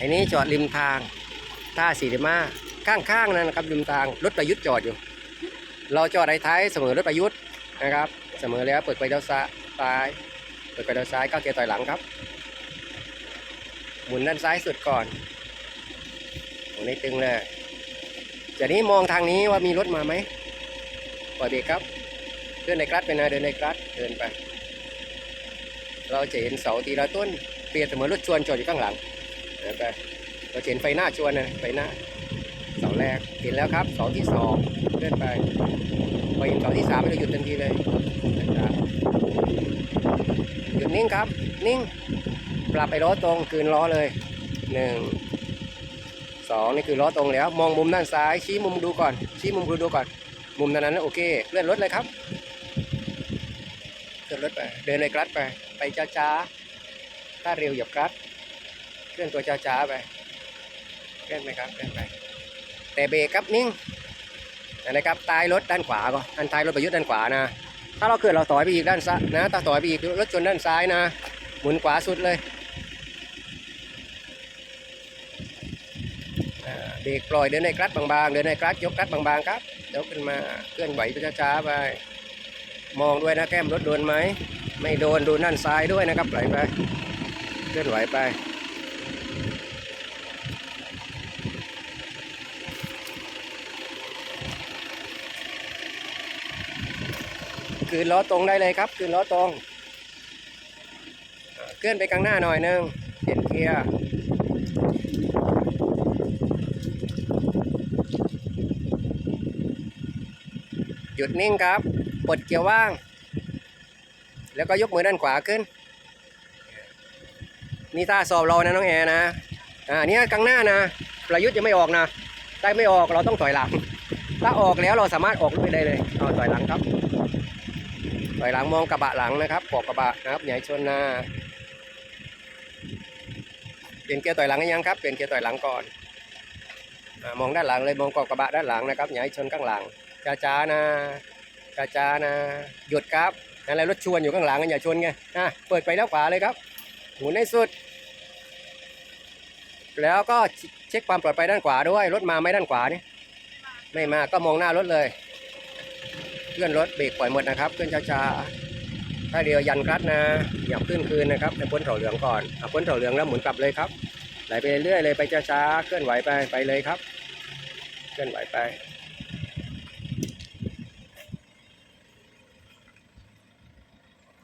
อันนี้จอดริมทางท่าสีริมาข้างๆนั่นนะครับริมทางรถประยุทธ์จอดอยู่ เราจอดไอท้ายเสมอรถประยุทธ์นะครับ เสมอแล้วเปิดไฟเลี้ยวซ้ายเปิดไฟเลี้ยวซ้ายก็เกียร์ถอยหลังครับ หมุนด้านซ้ายสุดก่อนหมุนให้ตึงเลยจากนี้มองทางนี้ว่ามีรถมาไหมปล่อยเบรกครับเดินในกลัดไปนะเดินในกลัดเดินไป เราจะเห็นเสาทีละต้นเปรียบเสมือนรถชวนจอดอยู่ข้างหลัง เดินไปเราเห็นไฟหน้าชวนนะไฟหน้าเสาแรกเห็นแล้วครับเสาที่สองเดินไปพอเห็นเสาที่สามเราหยุดทันทีเลยนะครับหยุดนิ่งครับ นิ่งปรับไปล้อตรงคืนล้อเลยหนึ่งสองนี่คือล้อตรงแล้ว มองมุมด้านซ้ายชี้มุมดูก่อน ชี้มุมดูก่อน มุมนั้นนั้นโอเคเลื่อนรถเลยครับเลื่อนรถไปเดินในกลัดไปไปช้าๆถ้าเร็วอย่ากลัด ลื่อนตัวช้าๆไปเคลื่อนไปครับเคลื่อนไป แต่เบรกครับนิ่งนะครับท้ายรถด้านขวาก็ด้านท้ายรถประยุทธ์ด้านขวานะ ถ้าเราเกิดเราถอยไปอีกด้านซ้ายนะถ้าถอยไปอีกรถชนด้านซ้ายนะ หมุนขวาสุดเลยเบรกปล่อยเดินในคลัตช์บางๆเดินในคลัตช์ยกคลัตช์บางๆครับเดี๋ยวขึ้นมาเคลื่อนไหวไปช้าๆไปมองด้วยนะแก้มรถโดนไหมไม่โดนดูนั่นซ้ายด้วยนะครับไหลไปเคลื่อนไหวไป คืนล้อตรงได้เลยครับคืนล้อตรงเคลื่อนไปข้างหน้าหน่อยนึงเปลี่ยนเกียร์หยุดนิ่งครับปลดเกียร์ว่าง แล้วก็ยกมือด้านขวาขึ้น นี่ท่าสอบเรานะน้องแอร์นะอ่าเนี่ยข้างหน้านะประยุทธ์ยังไม่ออกนะถ้ไม่ออกเราต้องถอยหลัง ถ้าออกแล้วเราสามารถออกไปได้เลยเอาถอยหลังครับถอยหลังมองกระบะหลังนะครับปอกกระบะนะครับใหญ่ชนหน้าเปลี่ยนเกียร์ถอยหลังยังครับเปลี่ยนเกียร์ถอยหลังก่อนอมองด้านหลังเลยมองกอกระบะด้านหลังนะครับอย่าให้ชนข้างหลังจ้าๆนะจ้าๆนะหยุดครับอะไรรถชวนอยู่ข้างหลังกันอย่าชนไงอะเปิดไปแล้วขวาเลยครับ หมุนให้สุด แล้วก็เช็คความปลอดภัยด้านขวาด้วย รถมาไหมด้านขวานี่ไม่มาก็มองหน้ารถเลย เคลื่อนรถเบรกปล่อยหมดนะครับ เคลื่อนช้าๆ ถ้าเดียวยันคลัดนะ อย่าขึ้นคืนนะครับให้พ้นเถาเหลืองก่อนเอาพ้นเถาเหลืองแล้วหมุนกลับเลยครับ ไหลไปเรื่อยเลยไปช้าๆ เคลื่อนไหวไปไปเลยครับ เคลื่อนไหวไป